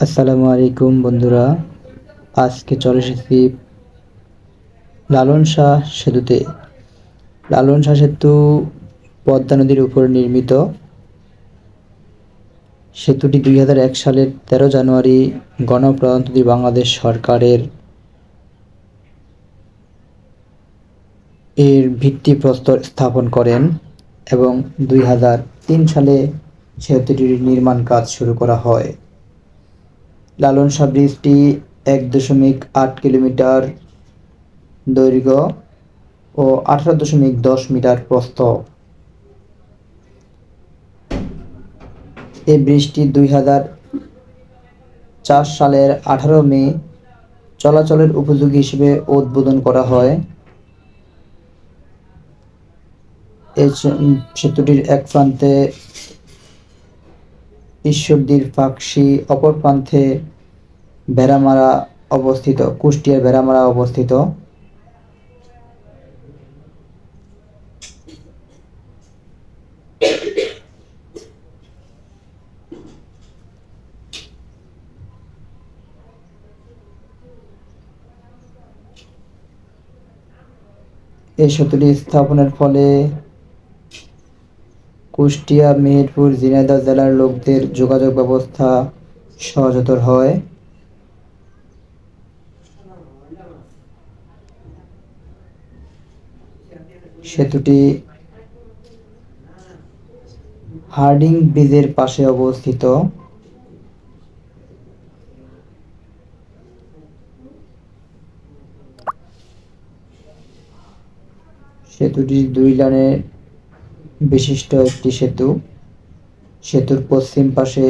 আসসালামু আলাইকুম, বন্ধুরা। আজকে চলে এসেছি লালন শাহ সেতুতে। লালন শাহ সেতু পদ্মা নদীর উপর নির্মিত। সেতুটি দুই হাজার এক সালের তেরো জানুয়ারি গণপ্রজাতন্ত্রী বাংলাদেশ সরকারের এর ভিত্তিপ্রস্তর স্থাপন করেন এবং দুই হাজার তিন সালে সেতুটির নির্মাণ কাজ শুরু করা হয়। লালন শাহ ব্রিজটি এক দশমিক আট কিলোমিটার দৈর্ঘ্য ও আঠারো দশমিক দশ মিটার প্রস্থ। এই ব্রিজটি দুই হাজার চার সালের আঠারো মে চলাচলের উপযোগী হিসেবে উদ্বোধন করা হয়। এই সেতুটির এক প্রান্তে ঈশ্বরদীর ফাঁকশি অপর প্রান্তে বেড়ামারা অবস্থিত কুষ্টিয়ার বেড়ামারা অবস্থিত। এই সেতুটি স্থাপনের ফলে কুষ্টিয়া, মেহেরপুর, ঝিনাইদহ জেলার লোকদের যোগাযোগ ব্যবস্থা সহজতর হয়। সেতুটি হার্ডিং ব্রিজের পাশে অবস্থিত। সেতুটি দুই লাইনের বিশিষ্ট একটি সেতু। সেতুর পশ্চিম পাশে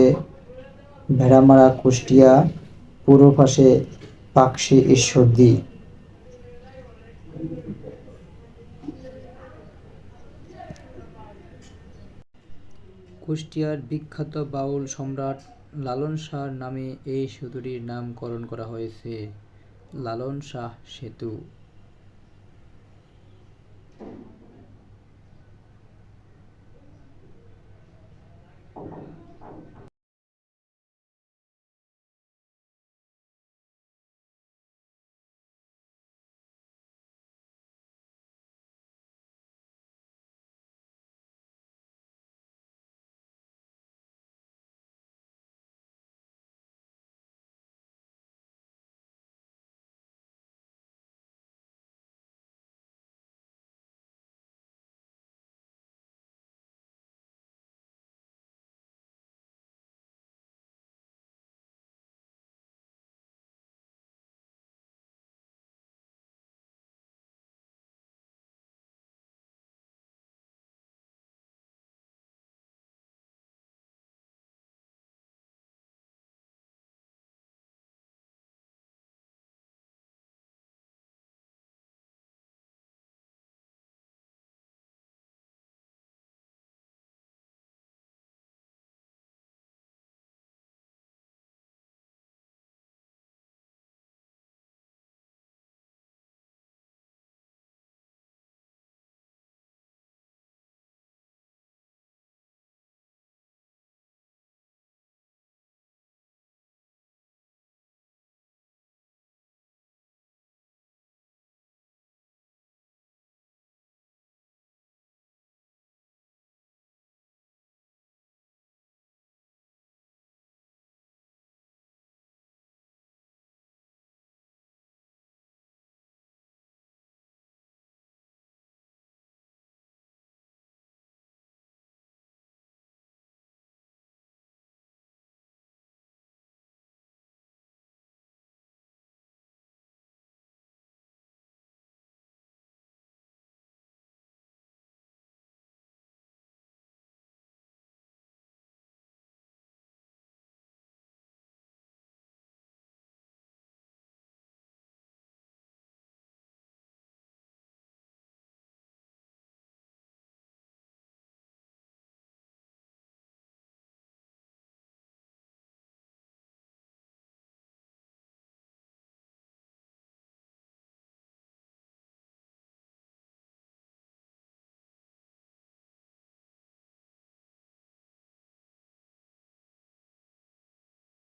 ভেড়ামারা, কুষ্টিয়া, পূর্ব পাশে পাকশি, ঈশ্বরদী। কুষ্টিয়ার বিখ্যাত বাউল সম্রাট লালন শাহর নামে এই সেতুটির নামকরণ করা হয়েছে। লালন শাহ সেতু।